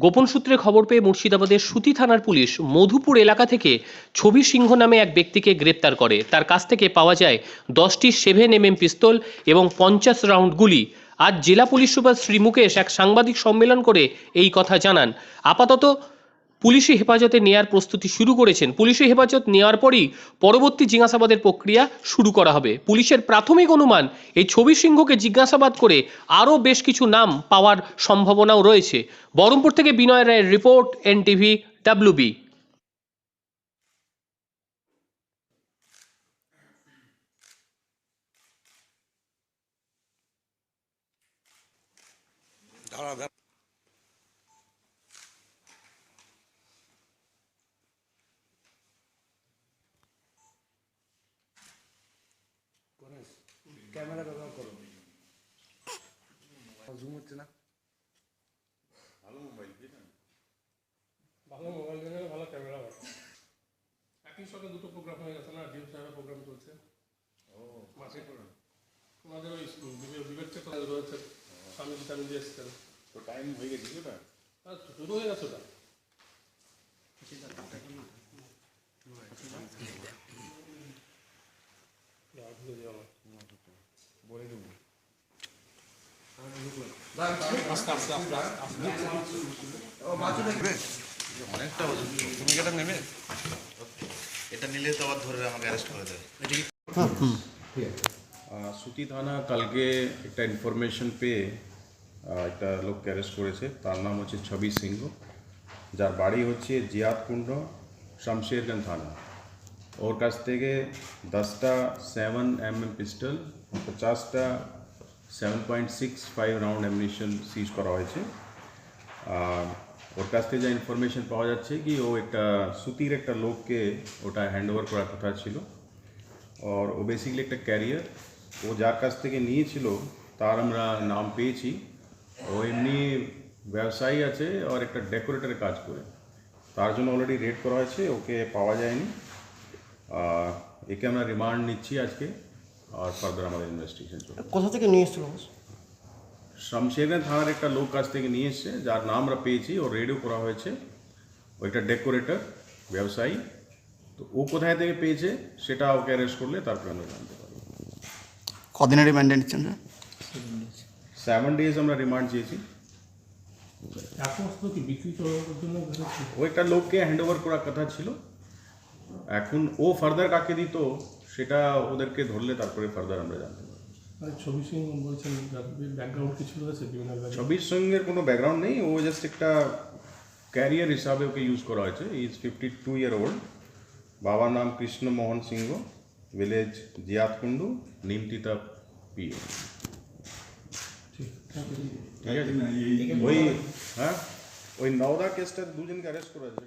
গোপন সূত্রে খবর পেয়ে মুর্শিদাবাদের সুতি থানার পুলিশ মধুপুর এলাকা থেকে ছবি সিংহ নামে এক ব্যক্তিকে গ্রেপ্তার করে। তার কাছ থেকে পাওয়া যায় দশটি সেভেন এম পিস্তল এবং পঞ্চাশ রাউন্ড গুলি। আজ জেলা পুলিশ সুপার শ্রী মুকেশ এক সাংবাদিক সম্মেলন করে এই কথা জানান। আপাতত পুলিশি হেফাজতে নেয়ার প্রস্তুতি শুরু করেছেন। পুলিশি হেফাজত নেওয়ার পরই পরবর্তী জিজ্ঞাসাবাদের প্রক্রিয়া শুরু করা হবে। পুলিশের প্রাথমিক অনুমান, এই ছবি সিংহকে জিজ্ঞাসাবাদ করে আরও বেশ কিছু নাম পাওয়ার সম্ভাবনাও রয়েছে। বহরমপুর থেকে বিনয় রায়ের রিপোর্ট, এনটিভি ডাব্লিউবি দাঁড়া ক্যামেরা ব্যবহার করো। জুম হচ্ছে না। ভালো মোবাইল দিলে ভালো ক্যামেরা হয়। একই সঙ্গে দুটো প্রোগ্রাম হয়ে গেছে না? ডিএম সাহেবের প্রোগ্রাম চলছে। ও মাসে ওনাদের ওই বিবেক চেতনা রয়েছে স্বামী স্বামী এসছেন। তো টাইম হয়ে গেছে কি ওটা আর শুরু হয়ে গেছে ওটা না, ঢুকে যাও না। বলে দেবো তুমি নেবে এটা নিলে তো আবার ধরে সুতি থানা কালকে একটা ইনফরমেশন পেয়ে একটা লোককে অ্যারেস্ট করেছে তার নাম হচ্ছে ছবি সিংহ যার বাড়ি হচ্ছে জিয়াতকুণ্ড শামশেরগঞ্জ থানা ওর কাছ থেকে দশটা সেভেন এম এম পিস্টল পঞ্চাশটা seven point six five round ammunition seize করা হয়েছে। আর ওর কাছ থেকে যা ইনফরমেশন পাওয়া যাচ্ছে কি, ও একটা সুতির একটা লোককে ওটা হ্যান্ড ওভার করার কথা ছিল। আর ও বেসিক্যালি একটা ক্যারিয়ার ও যার কাছ থেকে নিয়েছিল, তার আমরা নাম পেয়েছি। ও এমনি ব্যবসায়ী আছে আর একটা ডেকোরেটরের কাজ করে। তার জন্য অলরেডি রেড করা হয়েছে, ওকে পাওয়া যায়নি। একে আমরা রিমান্ড নিচ্ছি আজকে। আর ফার্দার আমাদের ইনভেস্টিগেশন চলছে কোথা থেকে নিয়ে এসেছিল শামশেরগঞ্জ থানার একটা লোক কাছ থেকে নিয়ে এসছে যার নাম আমরা পেয়েছি ও রেডিও করা হয়েছে ও একটা ডেকোরেটর ব্যবসায়ী তো ও কোথায় থেকে পেয়েছে সেটা ওকে অ্যারেস্ট করলে তারপরে আমরা জানতে পারব। কদিনের রিমান্ডে নিচ্ছেন স্যার সেভেন ডেজ আমরা রিমান্ড চেয়েছি। ও একটা লোককে হ্যান্ড ওভার করার কথা ছিল। এখন ও ফার্দার কাকে দিত সেটা ওদেরকে ধরলে তারপরে ফার্দার আমরা জানতে পারব। আর ছবি সিং বলছেন ব্যাকগ্রাউন্ড কিছু রয়েছে বিভিন্ন কোনো ব্যাকগ্রাউন্ড নেই ও জাস্ট একটা ক্যারিয়ার হিসাবে ওকে ইউজ করা হয়েছে। Is fifty two year old বাবার নাম কৃষ্ণ মোহন সিংহ ভিলেজ জিয়াতকুন্ডু নিমতিতা পি ঠিক আছে? ওই হ্যাঁ? ওই নওদা কেসটা দুজনকে অ্যারেস্ট করা হয়েছে